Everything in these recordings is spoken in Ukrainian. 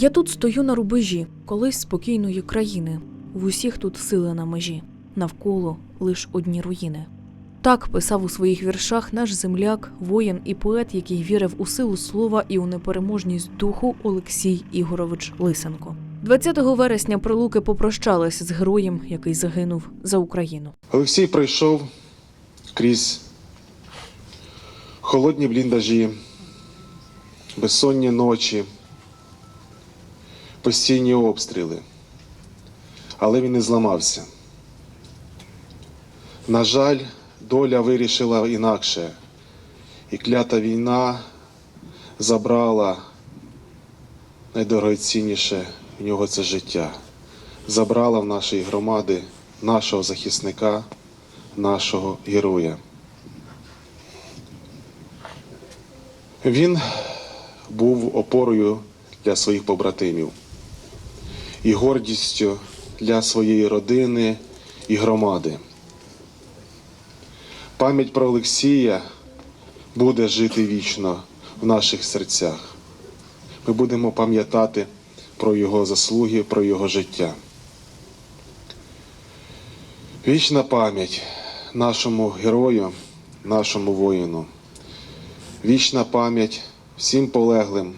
Я тут стою на рубежі, колись спокійної країни. В усіх тут сили на межі, навколо лиш одні руїни. Так писав у своїх віршах наш земляк, воїн і поет, який вірив у силу слова і у непереможність духу Олексій Ігорович Лисенко. 20 вересня прилуки попрощались з героєм, який загинув за Україну. Олексій пройшов крізь холодні бліндажі, безсонні ночі, постійні обстріли. Але він не зламався. На жаль, доля вирішила інакше, і клята війна забрала найдорогоцінніше в нього це життя. Забрала в нашої громади нашого захисника, нашого героя. Він був опорою для своїх побратимів і гордістю для своєї родини і громади. Пам'ять про Олексія буде жити вічно в наших серцях. Ми будемо пам'ятати про його заслуги, про його життя. Вічна пам'ять нашому герою, нашому воїну. Вічна пам'ять всім полеглим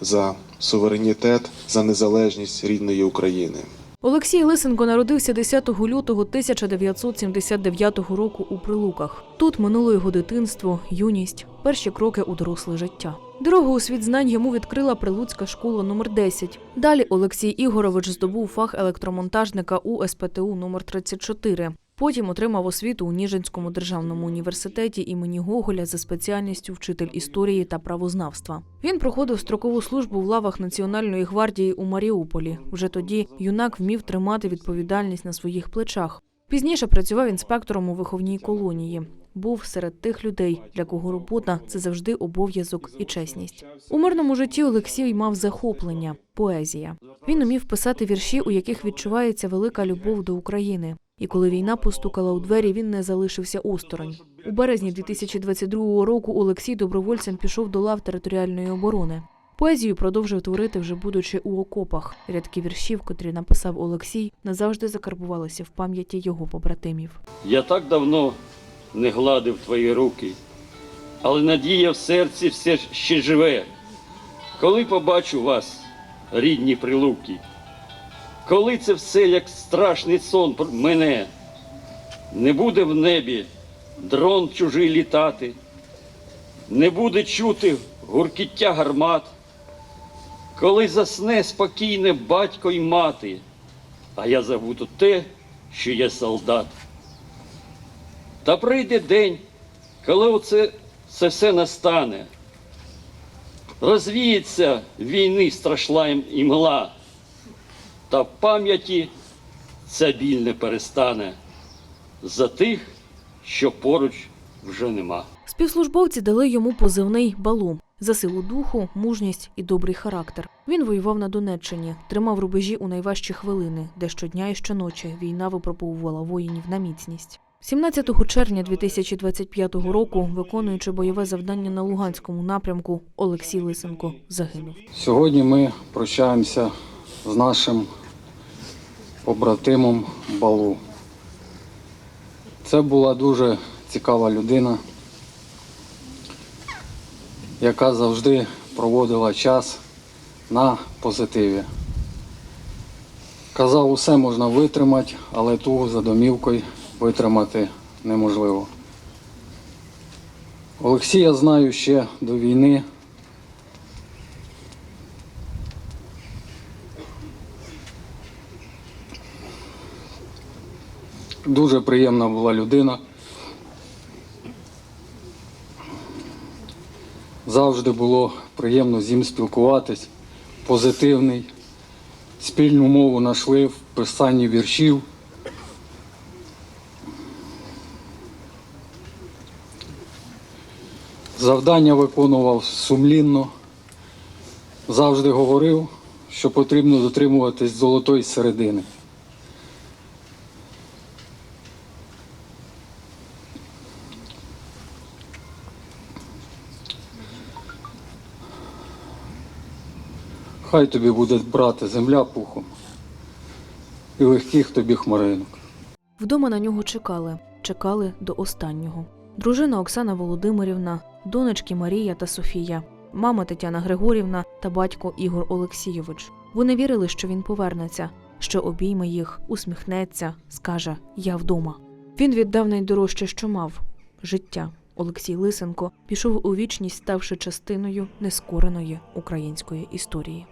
за суверенітет, за незалежність рідної України. Олексій Лисенко народився 10 лютого 1979 року у Прилуках. Тут минуло його дитинство, юність, перші кроки у доросле життя. Дорогу у світ знань йому відкрила Прилуцька школа номер 10. Далі Олексій Ігорович здобув фах електромонтажника у СПТУ номер 34. Потім отримав освіту у Ніжинському державному університеті імені Гоголя за спеціальністю вчитель історії та правознавства. Він проходив строкову службу в лавах Національної гвардії у Маріуполі. Вже тоді юнак вмів тримати відповідальність на своїх плечах. Пізніше працював інспектором у виховній колонії. Був серед тих людей, для кого робота це завжди обов'язок і чесність. У мирному житті Олексій мав захоплення поезія. Він умів писати вірші, у яких відчувається велика любов до України. І коли війна постукала у двері, він не залишився осторонь. У березні 2022 року Олексій добровольцем пішов до лав територіальної оборони. Поезію продовжив творити вже будучи у окопах. Рядки віршів, котрі написав Олексій, назавжди закарбувалися в пам'яті його побратимів. Я так давно не гладив твої руки, але надія в серці все ще живе. Коли побачу вас, рідні прилуки, коли це все як страшний сон мене, не буде в небі дрон чужий літати, не буде чути гуркіття гармат, коли засне спокійне батько й мати, а я забуду те, що я солдат. Та прийде день, коли оце це все настане. Розвіється війни страшна імгла, та в пам'яті ця біль не перестане за тих, що поруч вже нема. Співслужбовці дали йому позивний балу за силу духу, мужність і добрий характер. Він воював на Донеччині, тримав рубежі у найважчі хвилини, де щодня і щоночі війна випробовувала воїнів на міцність. 17 червня 2025 року, виконуючи бойове завдання на Луганському напрямку, Олексій Лисенко загинув. Сьогодні ми прощаємося з нашим побратимом Балу. Це була дуже цікава людина, яка завжди проводила час на позитиві. Казав, усе можна витримати, але тугу за домівкою витримати неможливо. Олексія знаю ще до війни. Дуже приємна була людина. Завжди було приємно з ним спілкуватись, позитивний. Спільну мову знайшли в писанні віршів. Завдання виконував сумлінно. Завжди говорив, що потрібно дотримуватись золотої середини. Хай тобі буде брати земля пухом і легких тобі хмаринок. Вдома на нього чекали, чекали до останнього. Дружина Оксана Володимирівна, донечки Марія та Софія, мама Тетяна Григорівна та батько Ігор Олексійович. Вони вірили, що він повернеться, що обійме їх, усміхнеться, скаже Я вдома. Він віддав найдорожче, що мав життя. Олексій Лисенко пішов у вічність, ставши частиною нескореної української історії.